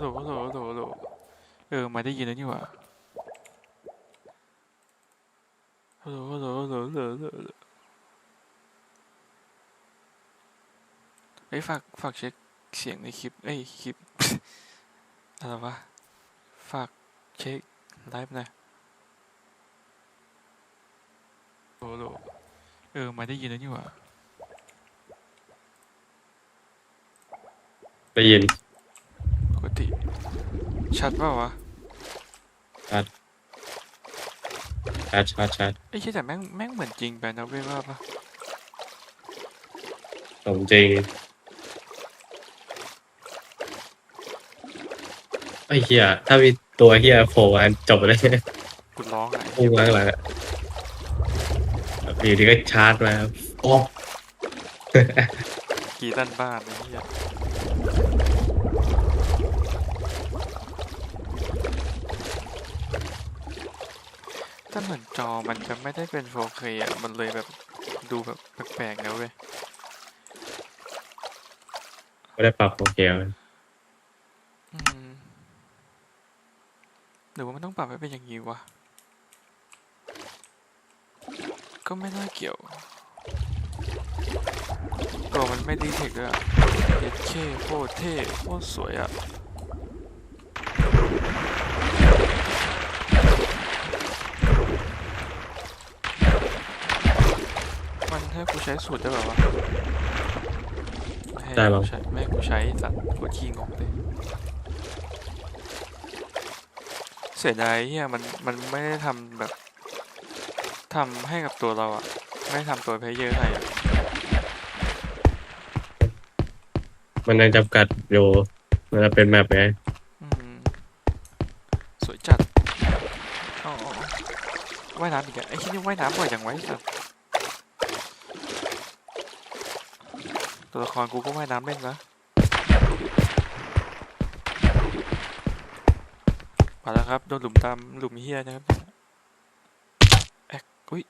โหลโหลโหลโหลเออ มาได้ยินแล้วนี่หว่าฮัลโหลฮัลโหลฮัลโหลฮัลโหลโหลเฮ้ยฝากฝากเช็คเสียงในคลิปเอ้ยคลิปอะไรวะฝากเช็คไลฟ์นะโหลเออ มาได้ยินแล้วนี่หว่าได้ยิน ชัดเปล่าวะชัดชัดชัดไอ้เชี่ยแต่แม่งแม่งเหมือนจริงไปนะเว้ยว่าปะสมจริงไอ้เฮียถ้ามีตัวเฮียโผล่มาจบเลยกูร้องไงพุ่งมาข้างหลังอะแบบอยู่ดีก็ชาร์จมาโอ้ กีตันบ้านไอ้เหี้ยแต่ เหมือนจอมันจะไม่ได้เป็น 4K อะ มันเลยแบบดูแบบแปลกๆนะเว้ย ไม่ได้ปรับโอเคลอืมหรือว่ามันต้องปรับให้เป็นอย่างนี้วะ ก็ไม่น่าเกี่ยว ตัวมันไม่ดีเทคด้วยอะเอเคโคตรเท่โคตรสวยอะมัน ให้กูใช้สูตรได้แบบวะไม่ให้ได้มั้งกูใช้ไม่ให้กูใช้สัตว์กดขี้งกเลยเสียดายเฮียมันมันไม่ได้ทำแบบทำให้กับตัวเราอะไม่ได้ทำตัวเพลเยอร์ให้อะมันยังจำกัดอยู่มันจะเป็นแมปไงอืมสวยจัดอ๋อว่ายน้ำอีกอะไอ้ที่นี่ว่ายน้ำบ่อยจังไวะไอ้สัส ตัวละครกูก็ว่ายน้ำเล่นนะมาแล้วครับโดนหลุมตามหลุมเฮียนะครับแอกอุ้ย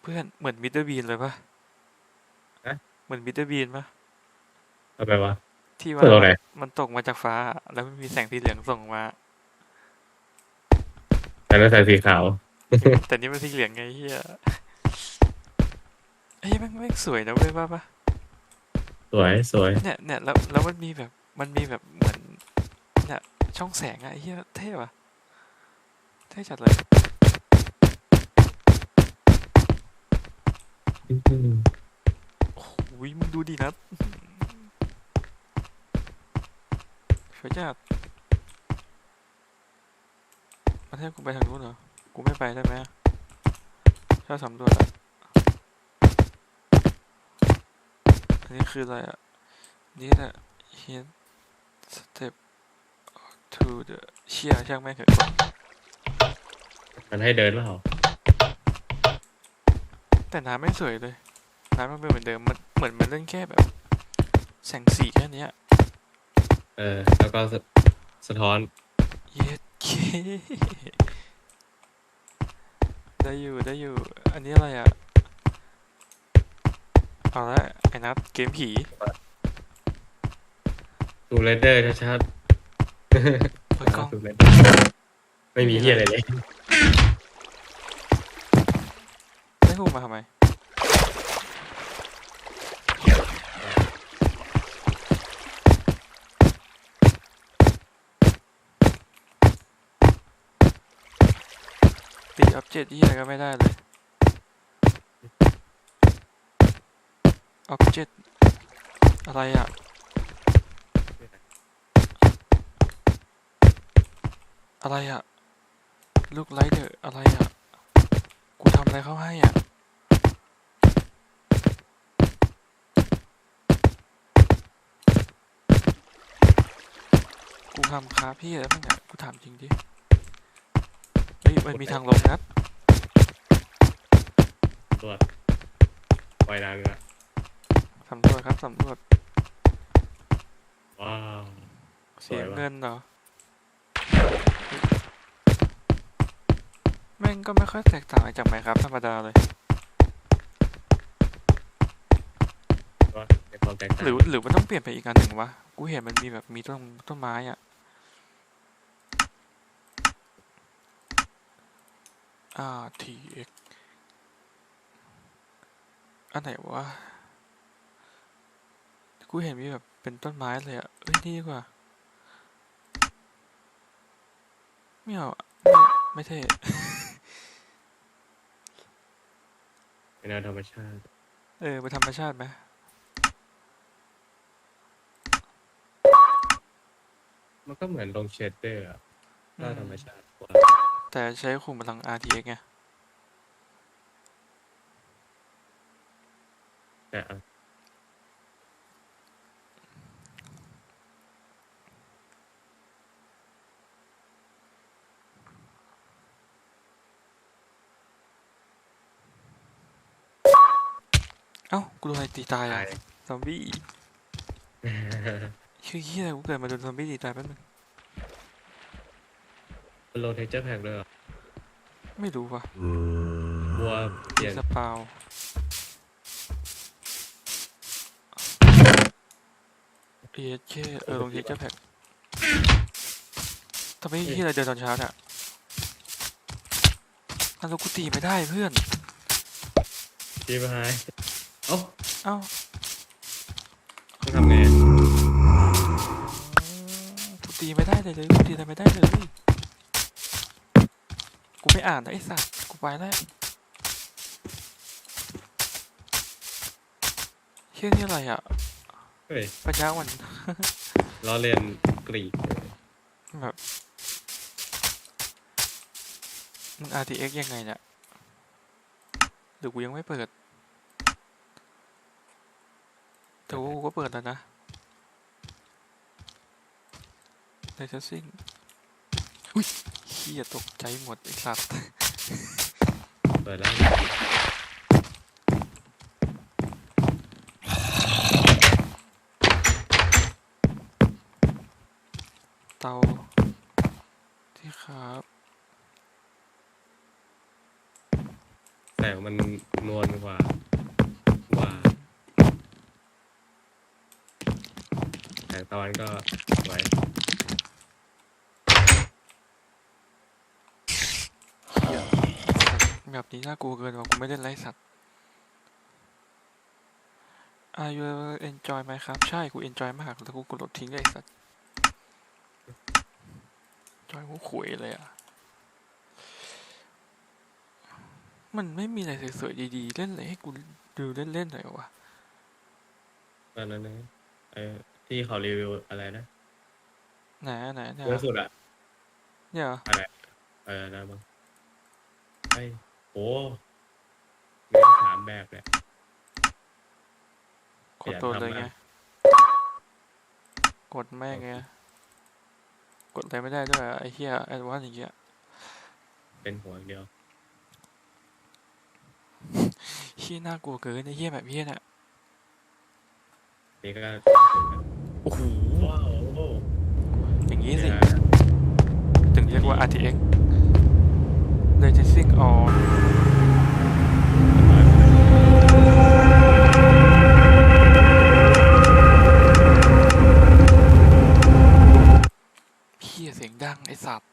เพื่อนเหมือนมิสเตอร์บีนเลยปะเหมือนมิสเตอร์บีนปะเอาไปวะ ที่ว่าเปิดตรงไหน มันตกมาจากฟ้า แล้วมันมีแสงสีเหลืองส่งมา แต่นั้นใส่สีขาว แต่นี่มันสีเหลืองไงเฮียเฮ้ยแม่งแม่งสวยนะเว้ยว่าปะสวยสวยเนี่ยเนี่ยแล้วแล้วมันมีแบบมันมีแบบเหมือนเนี่ยช่องแสงอะไอ้เฮียเท่ว่ะเท่จัดเลยโอ้โหมึงดูดีนะสวยจัดมันให้กูไปทางนู้นเหรอ กูไม่ไปได้ไหมอะถ้าสำรวจอะ อันนี้คืออะไรอะนี่แหละ hint step to the เชี่ยช่างแม่งเถอะมันให้เดินเปล่าแต่น้ำไม่สวยเลย น้ำมันเป็นเหมือนเดิม มันเหมือนมันเล่นแค่แบบ แสงสีแค่เนี้ย เออ แล้วก็สะสะท้อน เย็ดเคได้อยู่ได้อยู่ อันนี้อะไรอะ เอาละไอ้นัดเกมผีดูเรนเดอร์ชัดเปิดกล้องๆดูเรนเดอร์ไม่มีเฮียอะไรเลยได้กูมาทำไมตีออบเจกต์ที่อะไรก็ไม่ได้เลย ออบเจกต์อะไรอะ อะไรอะ ลูกไลเดอร์อะไรอะ กูทำอะไรเขาให้อะ กูทำค้าพี่แล้วมั้งเนี่ยกูถามจริงดิ เฮ้ย มันมีทางลงนัดตรวจปล่อยน้ำอีกแล้ว สำรวจครับสำรวจว้าวเสียสวยว่ะเงินเหรอ แม่งก็ไม่ค่อยแตกต่างจากไหมครับธรรมดาเลยตว่าในความแตกต่างหรือหรือมันต้องเปลี่ยนไปอีกอันหนึ่งวะ กูเห็นมันมีแบบมีต้นต้นไม้อะ RTX อันไหนวะ กูเห็นมีแบบเป็นต้นไม้เลยอะเอ้ยนี่ดีกว่าไม่เอาอะไม่ไม่เท่เป็นแนวธรรมชาติ เออ ไปธรรมชาติไหมมันก็เหมือนลงเชดเดอร์อะถ้าธรรมชาติกว่าแต่ใช้คุมพลัง RTX ไงแต่ เอ้ากูโดนอะไรตีตายอะตายซอมบี้ชื่อเฮียอะไรกูเกิดมาโดนซอมบี้ตีตายแป๊บนึงมันลงเทคเจอร์แพ็กด้วยเหรอไม่รู้ว่ะวัวเปลี่ยนสปาวเอเคเออลงทีเจอร์แพ็กทำไมเฮียอะไรเดินตอนเช้าเนี่ยอันแล้วกูตีไม่ได้เพื่อนจีบหาย เอ้าเอ้าต้องทำไงกูตีไม่ได้เลยเลยกูตีอะไรไม่ได้เลย กูไม่อ่านนะไอ้สัตว์กูไปแล้วเฮียนี่อะไรอะเฮ้ยปัญญาอ่อนล้อเลียนกรีกแบบมัน RTX ยังไงเนี่ยหรือกูยังไม่เปิด แต่ว่ากูก็เปิดแล้วนะไลเซนซิ่งอุ้ยเฮียตกใจหมดไอ้สัตว์เปิดแล้วเตาที่ครับแสงมันนวลกว่าว่าแส งตะวันก็สวยแบบนี้น่ากลัวเกินว่ะกูไม่ได้ไล่สัตว์ Are you enjoy ไหมครับ ใช่ กู enjoy มาก แล้วกูกดลบทิ้งเลยไอ้สัตว์จอยกูขุยเลยอะ มันไม่มีอะไรสวยๆดีๆ เล่นอะไรให้กูดูเล่นๆหน่อยวะตอนนั้นนะไอ้ ที่เขารีวิวอะไรนะไหนอะไหนเนี่ยเยอะสุดอะเนี่ยเหรอเออนะมั้งไอ้โอ้มีสามแบบเลย กดตัวเลยอยากทำไงนะกดแม่งไง กดอะไรไม่ได้ด้วยอะไอ้เหี้ยแอดวานซ์อย่างเงี้ยเป็นหัวอย่างเดียว เหี้ยน่ากลัวเกินไอ้เหี้ยแบบเหี้ยน่ะ นี่ก็โอ้โหว้าวโอ้อย่างงี้สิเนี่ยถึงเรียกว่า RTX Racing on เหี้ยเสียงดัง ไอ้สัตว์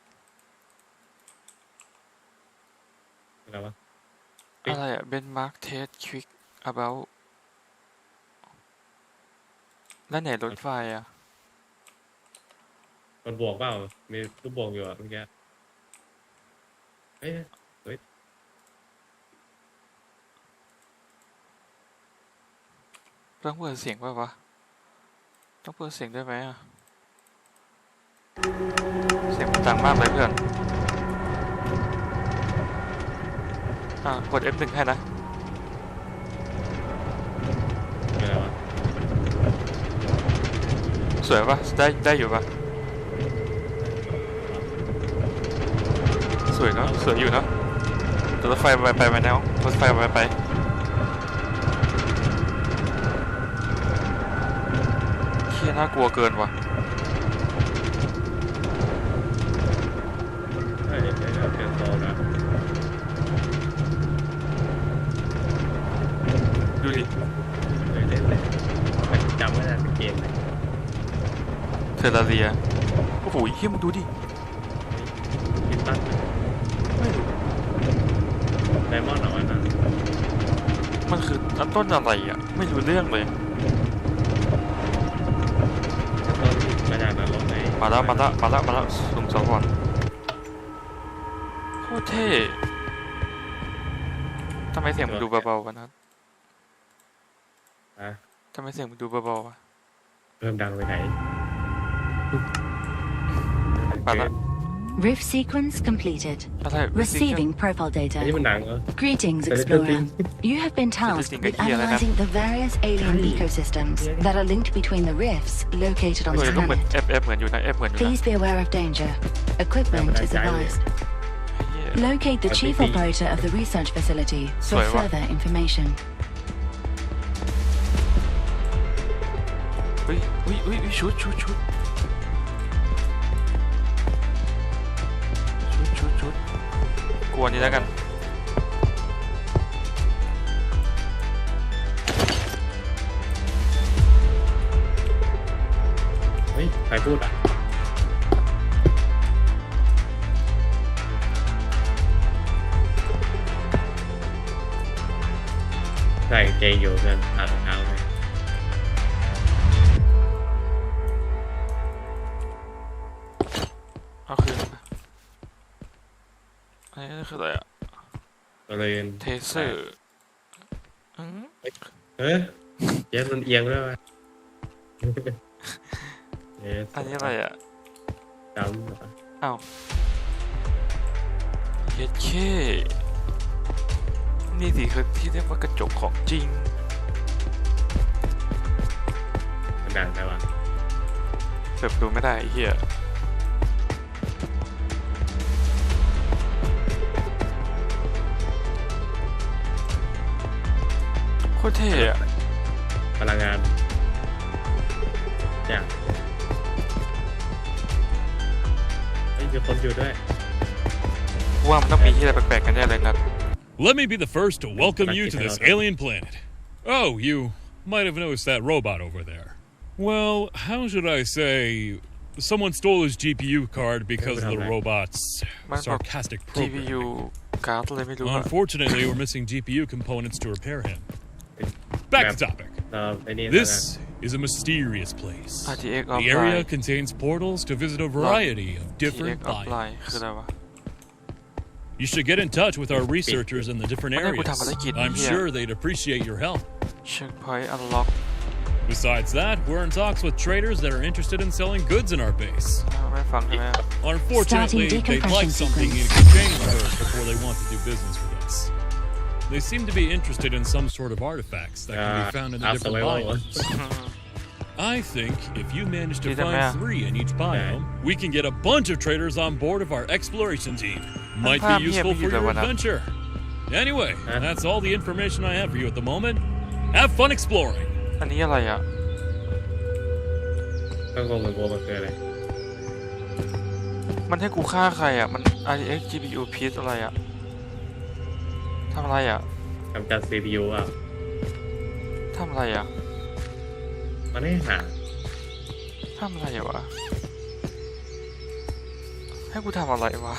อะไรวะเอ๊ะอะไรอะ benchmark test quick about แล้วไหนรถไฟอะมันบวกเปล่า มีรูปบวกอยู่อะเมื่อกี้เอ้ยต้องเปิดเสียงป่ะวะ ต้องเปิดเสียงด้วยไหมอะเสียงมันดังมากเลยเพื่อน อะกด F1 ให้นะ มีอะไรวะ สวยปะได้ได้อยู่ปะสวยเนาะสวยอยู่เนาะแต่รถไฟไปไปไปแล้วรถไฟไปไปเฮียน่ากลัวเกินว่ะดี๋ยวเดี๋ยวเปลี่ยนโซนนะ ดูดิ เลยเล่นเลย ทอร์ราเรียโอ้โหเฮียมึงดูดิคิดตั้งไม่รู้ไดมอนด์เหรอวะนะมันคืออันต้นอะไรอะ ไม่รู้เรื่องเลยต้นมาจากนรกไหนมาแล้วมาแล้วมาแล้วมาแล้วลุงสวรรค์โคตรเท่ทำไมเสียงมันดูเบาๆวะนะอะทำไมเสียงมันดูเบาๆวะเริ่มดังไปไหน มาละ Rift sequence completed. อะไร Receiving profile อันนี้ data. มันหนังเหรอ Greetings, But it Explorer. doesn't- You have been tasked Interesting with idea, like analyzing the various alien Hey. ecosystems Yeah. that are linked between the rifts located on เออ this ต้องเหมือน planet. F F เหมือนอยู่นะ F เหมือนอยู่นะ Please be aware of danger. Equipment Yeah, but I is died advised. เหี้ย Locate the But chief they- operator of the research facility for Sorry, what? further information. เฮ้ยเฮ้ยเฮ้ยเฮ้ยชุดชุดชุดชุด วนนี้แล้วกันเฮ้ยใครพูดอะใส่กางเกงอยู่เพื่อนตัดรอง คืออะไรอะก็เลยเทเซอร์อืมเฮ้ยเย็นมันเอียงด้วยวะเยสอันนี้อะไรอะจำเหรออ้าวเย็ดเคนี่สิคือที่เรียกว่ากระจกของจริงมันดังได้ปะเปิดดูไม่ได้ไอ้เฮีย คตรเท่อะ พลังงานอย่างเฮ้ยมีคนอยู่ด้วย ว่ามันต้องมีที่อะไรแปลกๆกันแน่เลยนัด Let me be the first to welcome you to this Okay. alien planet. Oh, you might have noticed that robot over there. Well, how should I say? Someone stole his GPU card because of the Okay. robot's Man, sarcastic GPU programming. การ์ดอะไรไม่รู้อะ Unfortunately, we're missing GPU components to repair him. Back to topic. Uh, this is a mysterious place. The area contains portals to visit a variety of different biomes. You should get in touch with our researchers in the different areas. I'm sure they'd appreciate your help. Besides that, we're in talks with traders that are interested in selling goods in our base. Unfortunately, they'd like something in exchange first before they want to do business with us. They seem to be interested in some sort of artifacts that can be Uh, found in the uh, different survival. biomes. I think if you manage to Dito find na. three in each biome, we can get a bunch of traders on board of our exploration team. Might Ah, be useful yeah, for me your either, why not? adventure. Anyway, Huh? that's all the information I have for you at the moment. Have fun exploring. อันนี้อะไรอ่ะ ก็งงเหมือนกันมันคืออะไร มันให้กูฆ่าใครอ่ะ มัน RTX GPU piece อะไรอ่ะ ทำอะไรอะกำจัด CPU อะ ทำอะไรอะมันให้หาทำอะไรวะ ให้กูทำอะไรวะ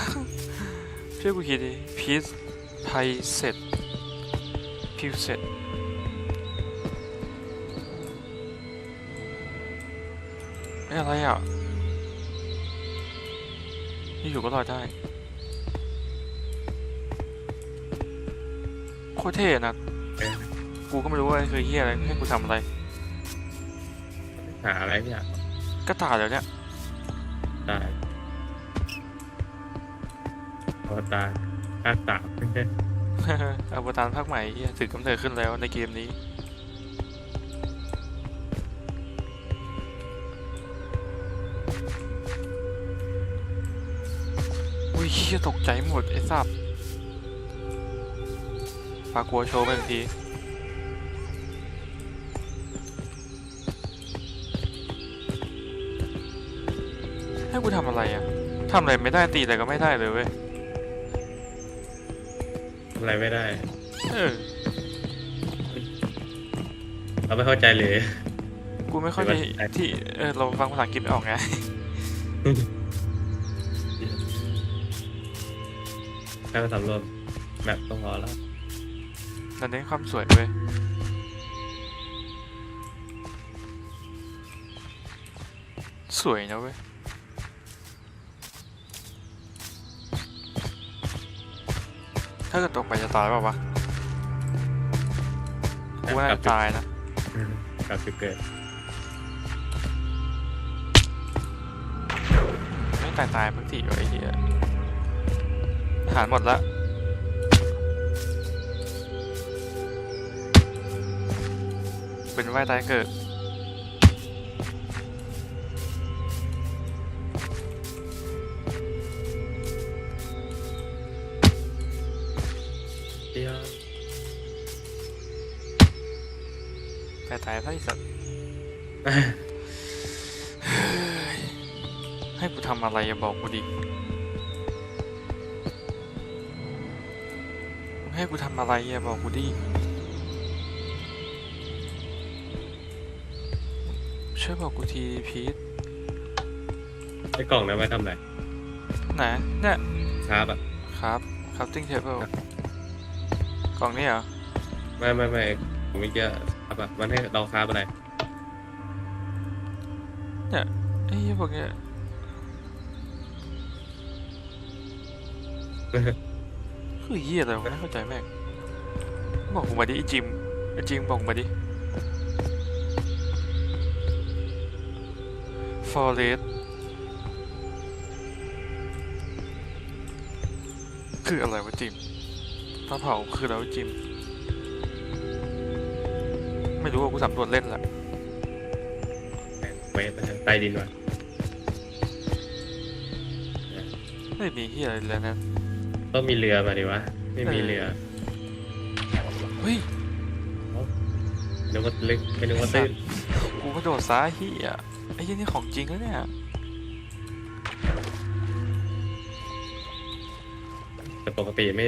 ช่วยกูคิดดิ piece ไทยเสร็จพิวเสร็จไม่อะไรอะอยู่ๆก็ลอยได้ คตรเท่นะเอ๊ะกูก็ไม่รู้ว่าคือเฮียอะไรให้กูทำอะไร หาอะไรเนี่ยก็ตายแล้วเนี่ยได้อวตารภาคสามอวตารภาคใหม่เหี้ยถึงกำเนิดขึ้นแล้วในเกมนี้ อุ้ยเฮียตกใจหมดไอ้สับ ฝากกลัวโชว์ไปหนึ่งทีให้กูทำอะไรอะทำอะไรไม่ได้ตีอะไรก็ไม่ได้เลยเว้ยอะไรไม่ได้ เออเราไม่เข้าใจเลยกกูไม่ค่อยจะที่เออเราฟังภาษาอังกฤษไม่ออกไงแค่มาสำรวจแบบต้องพอแล้ว เราเน้นความสวยด้วยสวยนะเว้ยถ้าเกิดตกไปจะตายเปล่าวะกูว่าน่าจะตายนะกลับจุดเกิดไม่ตายตายบางทีวะไอ้เหี้ยอาหารหมดละ เป็นว่ายตายเกิด เดียวตายตายไส้สัตว์ให้กูทำอะไรอย่าบอกกูดิ ให้กูทำอะไรอย่าบอกกูดิ ช่วยบอกกูทีพีทไอ้กล่องนั้นไว้ทำอะไรไหนเนี่ยครับอะครับครับติ้งเทเบิลกล่องนี้เหรอไม่ไม่ไม่ผมไม่เกี่ยวครับอะมันให้เราคราบอะไรเนี่ยไอ้เหี้ยพวกเนี้ยคือเหี้ยอะไรวะไม่เข้าใจแม่งบอกกูมาดิไอ้จิมไอ้จิมบอกกูมาดิ ฟอเรสคืออะไรวะจิมปลาเผาคืออะไรวะจิม ไม่รู้ว่ากูสำรวจเล่นแหละเวทนะฮะใต้ดินวะไม่มีเหี้ยอะไรเลยนะต้องมีเรือมาดิวะ ไม่มีเรือ เฮ้ยนึกว่าลึกไม่นึกว่าตื้นกูกระโดดซ้ายเฮีย ไอ้ยี่นี่ของจริงแล้วเนี่ยแต่ปกติไม่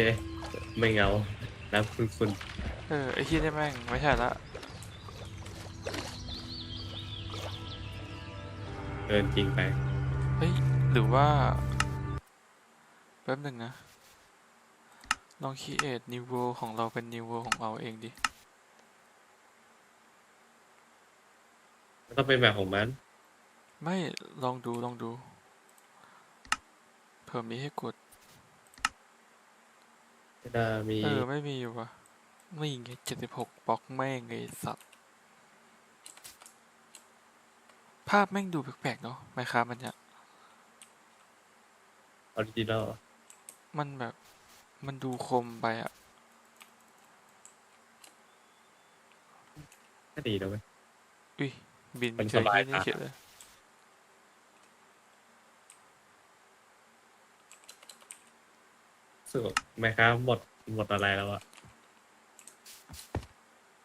ไม่เงาน้ำคุณคุณเออไอ้ยี่นี่แม่งไม่ใช่ละเกินจริงไปเฮ้ยหรือว่าแป๊บหนึ่งนะ ลองคีเอทนิวเวของเราเป็นนิวเวของเราเองดิมันต้องเป็นแบบของมัน ไม่ลองดูลองดูเผื่อมีให้กดไม่ได้มีเออไม่มีอยู่วะไม่ไงเจ็ดสิบหกบล็อกแม่งไงสัตว์ภาพแม่งดูแปลกๆเนาะไมครับมันเนี่ยออริจินอลมันแบบมันดูคมไปอะก็ดีนะเว้ยอุ้ยบินมันเฉยสบายที่นี่ตาเฉยเลย สุดไหมครับหมดหมดอะไรแล้วอะ